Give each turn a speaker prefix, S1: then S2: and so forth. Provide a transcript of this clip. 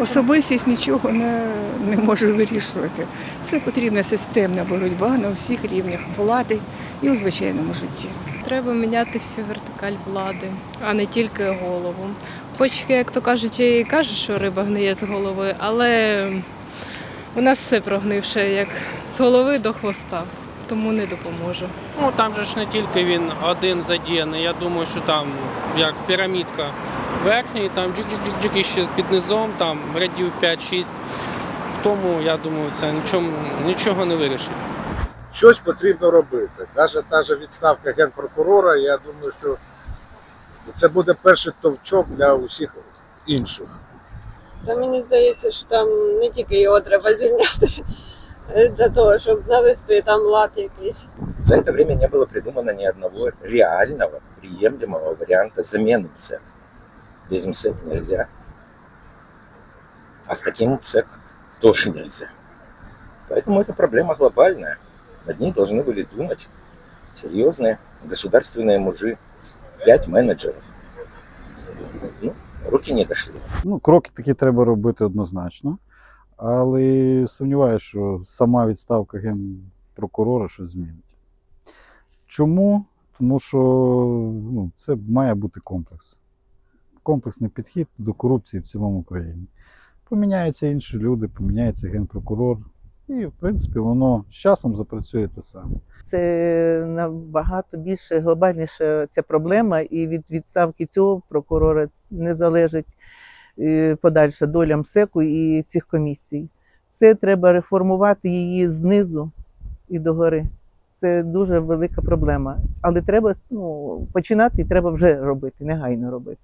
S1: Особистість нічого не, не може вирішувати. Це потрібна системна боротьба на всіх рівнях влади і у звичайному житті.
S2: Треба міняти всю вертикаль влади, а не тільки голову. Хоч, як то кажуть, і кажуть, що риба гниє з голови, але у нас все прогнивше, як з голови до хвоста, тому не допоможе.
S3: Ну там же ж не тільки він один задіяний. Я думаю, що там як пірамідка верхній, там джик-джик-джик-джик і ще під низом, там рядів 5-6. Тому я думаю, це нічого, нічого не вирішить.
S4: щось потрібно робити. Навіть та ж відставка генпрокурора, я думаю, що це буде перший товчок для усіх інших.
S5: Та мені здається, що там не тільки його треба звільняти для того, щоб навести там лад якийсь.
S6: За это время не было придумано ни одного реального, приемлемого варианта замены МСЭК. Без МСЭК нельзя. А с таким МСЭК тоже нельзя. Поэтому это проблема глобальная. Над ней должны были думать серьезные государственные мужи. Пять менеджеров. Ну, руки не дошли.
S7: Ну, кроки такі треба робити однозначно. Але сумніваюся, що сама відставка генпрокурора щось змінить. Чому? Тому що ну, це має бути комплекс. Комплексний підхід до корупції в цілому Україні. Поміняються інші люди, поміняється генпрокурор. І, в принципі, воно з часом запрацює те саме.
S8: Це набагато більше глобальніша ця проблема, і від відставки цього прокурора не залежить е, подальша доля МСЕКу і цих комісій. Це треба реформувати її знизу і догори. Це дуже велика проблема. Але треба ну, починати і треба вже робити, негайно робити.